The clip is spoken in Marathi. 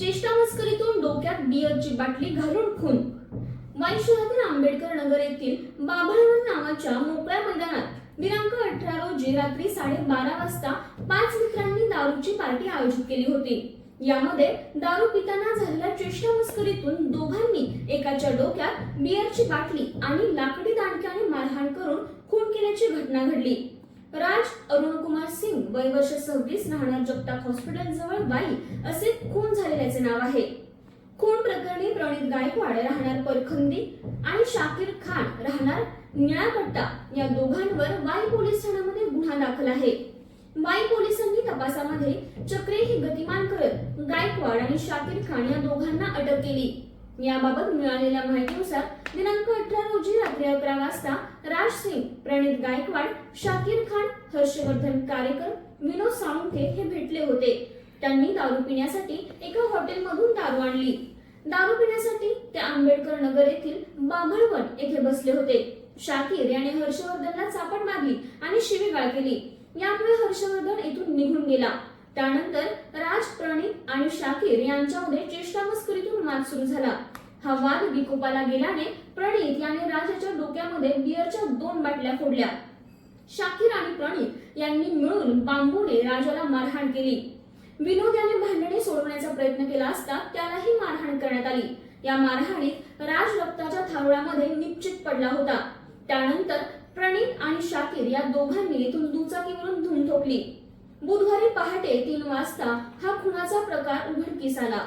चेष्टा मस्करीतून डोक्यात बियरची बाटली घालून खून. वाई शहरातील आंबेडकर नगर येथील बाभळवड नावाच्या मोकळ्या मैदानात दिनांक अठरा रोजी रात्री साडेबारा वाजता पाच मित्रांनी दारूची पार्टी आयोजित केली होती. यामध्ये दारू पिताना झालेल्या चेष्टा मस्करीतून दोघांनी एकाच्या डोक्यात बियरची बाटली आणि लाकडी दांडक्याने मारहाण करून खून केल्याची घटना घडली. राज अरुण कुमार सिंग वय वर्ष सव्वीस राहणार जगताप हॉस्पिटल जवळ बाई असे खून झालेल्याचे नाव आहे. खून प्रकरणी प्रणित गायकवाड राहणार परखंदी आणि शाकिर खान राहणार निळापट्टा. या दोघांवर वाई पोलीस ठाण्यामध्ये गुन्हा दाखल आहे. वाई पोलिसांनी तपासामध्ये चक्रे ही गतिमान करत गायकवाड आणि शाकिर खान या दोघांना अटक केली. याबाबत मिळालेल्या माहितीनुसार दिनांक अठरा रोजी रात्री अकरा वाजता राज सिंग प्रणित गायकवाड शाकिर खान हर्षवर्धन कारेकर विनोद साळुंखे हे भेटले होते. त्यांनी दारू पिण्यासाठी एका हॉटेलमधून दारू आणली. दारू पिण्यासाठी ते आंबेडकर नगर येथील बाभळवन येथे बसले होते. शाकीर याने हर्षवर्धनला चापट मारली आणि शिवीगाळ केली. यामुळे हर्षवर्धन येथून निघून गेला. त्यानंतर राज प्रणित आणि शाकीर यांच्यामध्ये चेष्टा मस्करीतून वाद सुरू झाला. हा वाद विकोपाला गेल्याने प्रणीत याने राजाच्या डोक्यामध्ये बियरच्या दोन बाटल्या फोडल्या. शाकीर आणि प्रणीत यांनी मिळून बांबूने राजाला मारहाण केली. विनोद याने भांडणे सोडवण्याचा प्रयत्न केला असता त्यालाही मारहाण करण्यात आली. या मारहाणीत राज रक्ताच्या थारोळ्यामध्ये निश्चित पडला होता. त्यानंतर प्रणीत आणि शाकीर या दोघांनी येथून दुचाकीवरून धूम ठोकली. बुधवारी पहाटे तीन वाजता हा खुनाचा प्रकार उघडकीस आला.